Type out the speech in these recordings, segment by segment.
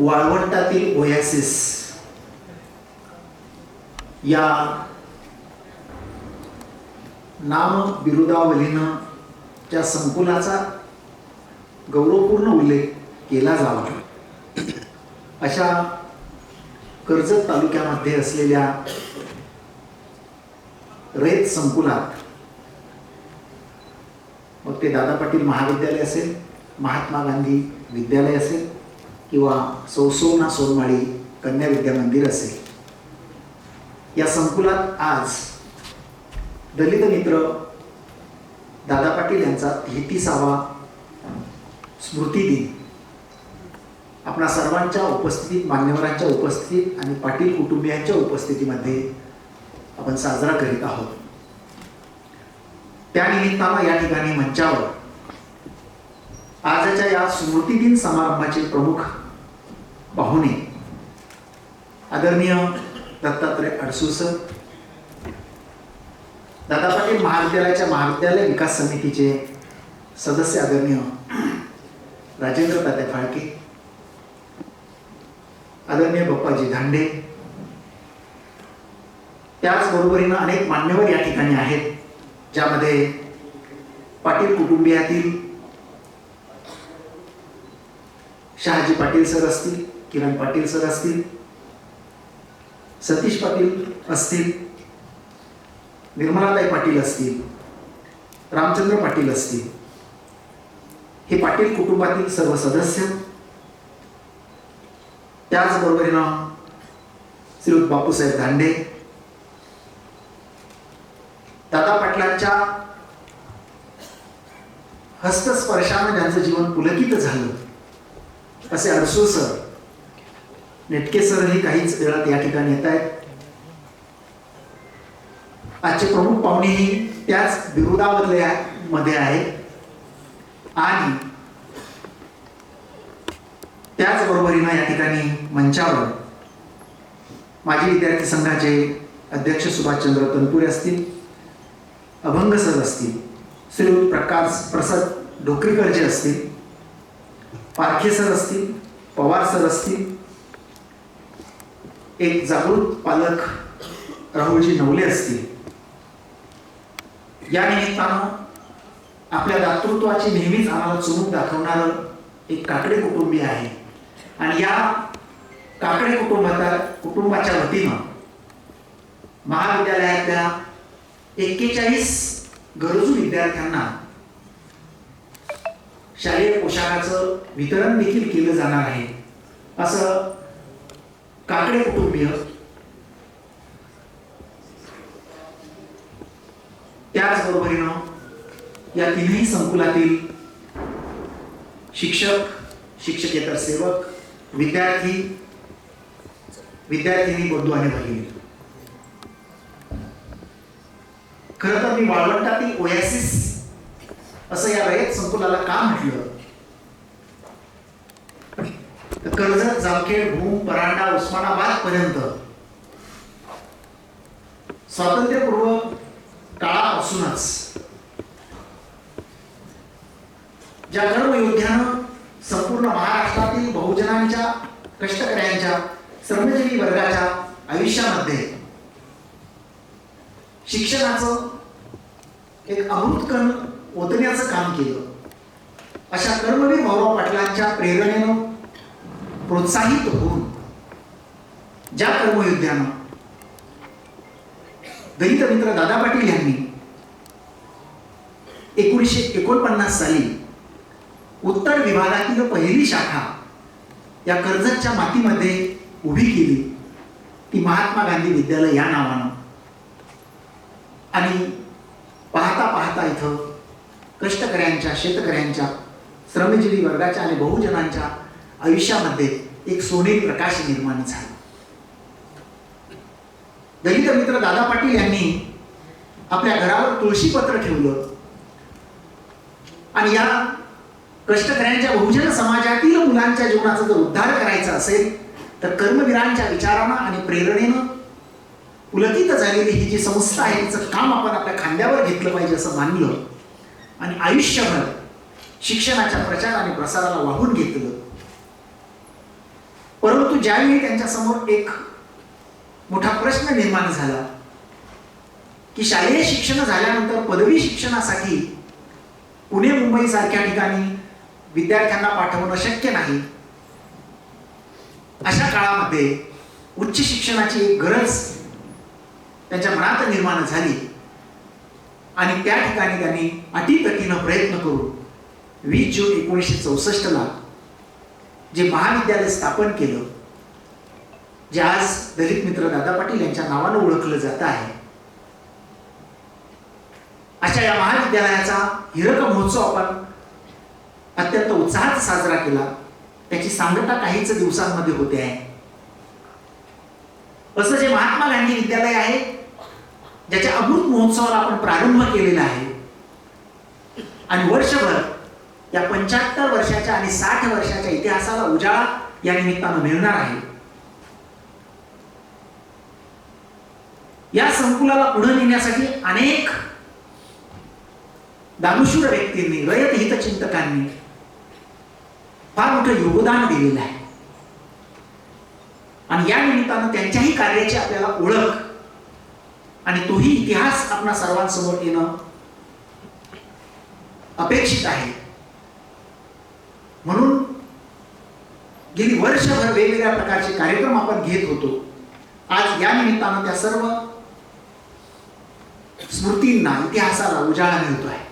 वाळवंटातील ओयासिस या नाम बिरुदावलीनं त्या संकुलाचा गौरवपूर्ण उल्लेख केला जावा. अशा कर्जत तालुक्यामध्ये असलेल्या रेत संकुलात मग ते दादा पाटील महाविद्यालय असेल महात्मा गांधी विद्यालय असेल किंवा सौसोना सोनमाळी कन्या विद्या मंदिर असेल. या संकुलात आज दलित मित्र दादा पाटील यांचा तेहतीसावा स्मृती दिन. आपणा सर्वांच्या उपस्थितीत मान्यवरांच्या उपस्थितीत आणि पाटील कुटुंबियांच्या उपस्थितीमध्ये आपण साजरा करीत आहोत. त्यानिमित्तानं या ठिकाणी मंचावर आजच्या या स्मृती दिन समारंभाचे प्रमुख पाहुणे. आदरणीय दत्तात्रय अडसूळ सर. दादा पाटील महाविद्यालयाच्या महाविद्यालय विकास समितीचे सदस्य आदरणीय राजेंद्र तात्या फाळके. आदरणीय बप्पाजी धांडे. त्याचबरोबरीनं अनेक मान्यवर या ठिकाणी आहेत ज्यामध्ये पाटील कुटुंबियातील शहाजी पाटील सर असतील किरण पाटील सर असतील सतीश पाटील असतील निर्मलाताई पाटील असतील रामचंद्र पाटील असतील हे पाटील कुटुंबातील सर्व सदस्य. त्याचबरोबरीनं श्रीयुत बापूसाहेब धांडे. दादा पाटलांच्या हस्तस्पर्शानं त्यांचं जीवन पुलकित झालं असे अडसूळ सर नेटके सर हे काहीच वेळात या ठिकाणी येत आहेत. आजचे प्रमुख पाहुणेही त्याच बिरुदावरले मध्ये आहेत. आणि त्याचबरोबरीनं या ठिकाणी मंचावर माजी विद्यार्थी संघाचे अध्यक्ष सुभाषचंद्र तनपुरे असतील अभंग सर असतील श्रीयुत प्रकाश प्रसाद डोकरीकर जे असतील पारखे सर असतील पवार सर असतील एक जागृत पालक राहुलजी नवले असतील. या निमित्तानं आपल्या दातृत्वाची नेहमीच आम्हाला चुमूक दाखवणारं एक काकडे कुटुंबीय आहे. आणि या काकडे कुटुंबाच्या कुटुंबाच्या वतीनं महाविद्यालयातल्या एक्केचाळीस गरजू विद्यार्थ्यांना शालेय पोशाखाचं वितरण देखील केलं जाणार आहे. असं काकडे कुटुंबीय. त्याचबरोबरीनं या तिन्ही संकुलातील शिक्षक शिक्षकेतर सेवक विद्यार्थी विद्यार्थिनी बंधू आणि भगिनी. खरं तर मी वाळवंटातील ओयासिस असं या रयत संकुलाला का म्हटलं? कर्जत जामखेड भूम परांडा उस्मानाबाद पर्यंत. स्वातंत्र्यपूर्व काळापासूनच. ज्या कर्मयोद्ध्यानं संपूर्ण महाराष्ट्रातील बहुजनांच्या कष्टकऱ्यांच्या श्रमजीवी वर्गाच्या आयुष्यामध्ये शिक्षणाचं एक अमृतकण ओतण्याचं काम केलं. अशा कर्मवीर भाऊराव पाटलांच्या प्रेरणेनं प्रोत्साहित होऊन ज्या कर्मयोद्ध्यानं दलित मित्र दादा पाटील यांनी एकोणीसशे एकोणपन्नास साली उत्तर विभागातील पहिली शाखा या कर्जतच्या मातीमध्ये उभी केली. ती महात्मा गांधी विद्यालय या नावानं. आणि पाहता पाहता इथं कष्टकऱ्यांच्या शेतकऱ्यांच्या श्रमजीवी वर्गाच्या आणि बहुजनांच्या आयुष्यामध्ये एक सोनेरी प्रकाश निर्माण झाला. दलित मित्र दादा पाटील यांनी आपल्या घरावर तुळशीपत्र ठेवलं. आणि या कष्टकऱ्यांच्या बहुजन समाजातील मुलांच्या जीवनाचा जर उद्धार करायचा असेल तर कर्मवीरांच्या विचारानं आणि प्रेरणेनं पुलकित झालेली ही जी संस्था आहे तिचं काम आपण आपल्या खांद्यावर घेतलं पाहिजे असं मानलं आणि आयुष्यभर शिक्षणाच्या प्रचार आणि प्रसाराला वाहून घेतलं. परंतु ज्यावेळी त्यांच्यासमोर एक मोठा प्रश्न निर्माण झाला की शालेय शिक्षण झाल्यानंतर पदवी शिक्षणासाठी पुणे मुंबई सारख्या ठिकाणी विद्यार्थ्यांना पाठवणं शक्य नाही. अशा काळामध्ये उच्च शिक्षणाची एक गरज त्यांच्या मनात निर्माण झाली आणि त्या ठिकाणी त्यांनी अटीतटीनं प्रयत्न करून वीस जून एकोणीसशे चौसष्टला जे महाविद्यालय स्थापन केलं जे आज दलित मित्र दादा पाटील यांच्या नावानं ओळखलं जात आहे अशा या महाविद्यालयाचा हिरक महोत्सव आपण अत्यंत उत्साहात साजरा केला. त्याची सांगता काहीच दिवसांमध्ये होते आहे. असं जे महात्मा गांधी विद्यालय आहे ज्याच्या अमृत महोत्सवाला आपण प्रारंभ केलेला आहे आणि वर्षभर या पंच्याहत्तर वर्षाच्या आणि साठ वर्षाच्या इतिहासाला उजाळा या निमित्तानं मिळणार आहे. या संकुलाला पुढे नेण्यासाठी अनेक दानुशूर व्यक्तींनी रयत हितचिंतकांनी फार मोठं योगदान दिलेलं आहे. आणि या निमित्तानं त्यांच्याही कार्याची आपल्याला ओळख आणि तोही इतिहास आपणा सर्वांसमोर येणं अपेक्षित आहे. म्हणून गेली वर्षभर वेगवेगळ्या प्रकारचे कार्यक्रम आपण घेत होतो. आज या निमित्तानं त्या सर्व स्मृतींना इतिहासाला उजाळा मिळतो आहे.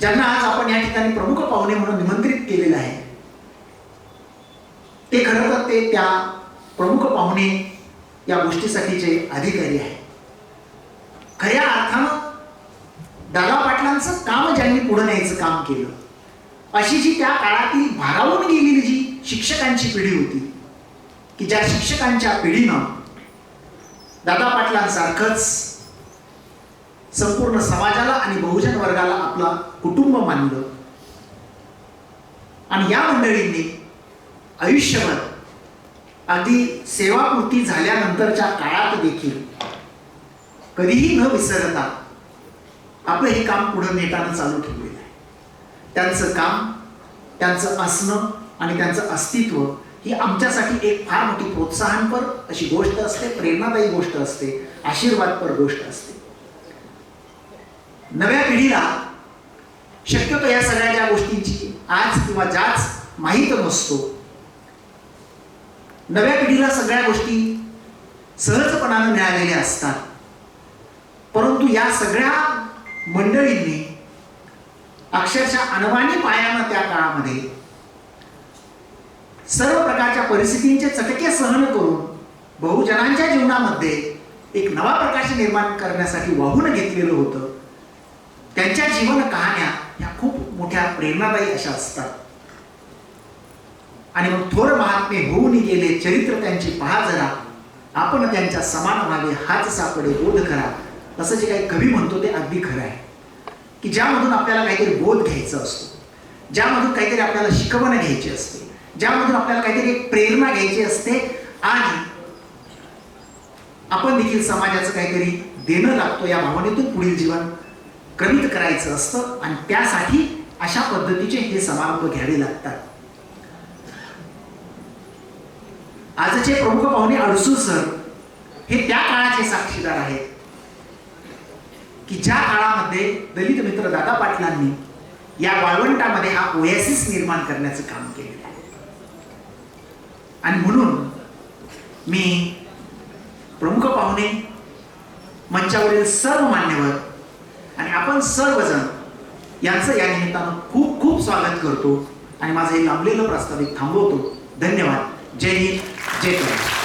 ज्यांना आज आपण या ठिकाणी प्रमुख पाहुणे म्हणून निमंत्रित केलेलं आहे ते खरं तर ते त्या प्रमुख पाहुणे या गोष्टीसाठीचे अधिकारी आहे खऱ्या अर्थानं दादा लोकांचं काम ज्यांनी पुढे न्यायचं काम केलं. अशी जी त्या काळातील भारावून गेलेली जी शिक्षकांची पिढी होती की ज्या शिक्षकांच्या पिढीनं दादा पाटलांसारखंच संपूर्ण समाजाला आणि बहुजन वर्गाला आपला कुटुंब मानलं. आणि या मंडळींनी आयुष्यभर अगदी सेवापूर्ती झाल्यानंतरच्या काळात देखील कधीही न विसरता आपलं हे काम पुढं नेताना चालू ठेवलेलं आहे. त्यांचं काम त्यांचं असणं आणि त्यांचं अस्तित्व ही आमच्यासाठी एक फार मोठी प्रोत्साहनपर अशी गोष्ट असते प्रेरणादायी गोष्ट असते आशीर्वादपर गोष्ट असते. नव्या पिढीला शक्यतो या सगळ्या ज्या गोष्टींची आज किंवा ज्याच माहीत नसतो नव्या पिढीला सगळ्या गोष्टी सहजपणानं मिळालेल्या असतात. परंतु या सगळ्या मंडळींनी अक्षरशः अनवाणी पायानं त्या काळामध्ये सर्व प्रकारच्या परिस्थितींचे चटके सहन करून बहुजनांच्या जीवनामध्ये एक नवा प्रकाश निर्माण करण्यासाठी वाहून घेतलेलं होतं. त्यांच्या जीवन कहाण्या ह्या खूप मोठ्या प्रेरणादायी अशा असतात. आणि मग थोर महात्मे होऊन गेले चरित्र त्यांची पहा जरा. आपण त्यांच्या समान व्हावे हाच सापडे बोध करा. तसं जे काही कवी म्हणतो ते अगदी खरं आहे. की ज्यामधून आपल्याला काहीतरी बोध घ्यायचा असतो ज्यामधून काहीतरी आपल्याला शिकवण घ्यायची असते ज्यामधून आपल्याला काहीतरी एक प्रेरणा घ्यायची असते आणि आपण देखील समाजाचं काहीतरी देणं लागतो या भावनेतून पुढील जीवन कमीत करायचं असतं आणि त्यासाठी अशा पद्धतीचे हे समारंभ घ्यावे लागतात. आजचे प्रमुख पाहुणे अडसू सर हे त्या काळाचे साक्षीदार आहेत. की ज्या काळामध्ये दलित मित्र दादा पाटलांनी या वाळवंटामध्ये हा ओएसिस निर्माण करण्याचं काम केलेलं आहे. आणि म्हणून मी प्रमुख पाहुणे मंचावरील सर्व मान्यवर आणि आपण सर्वजण यांचं या निमित्तानं खूप खूप स्वागत करतो आणि माझं हे लांबलेलं प्रस्तावित थांबवतो. धन्यवाद. जय हिंद. जय महाराष्ट्र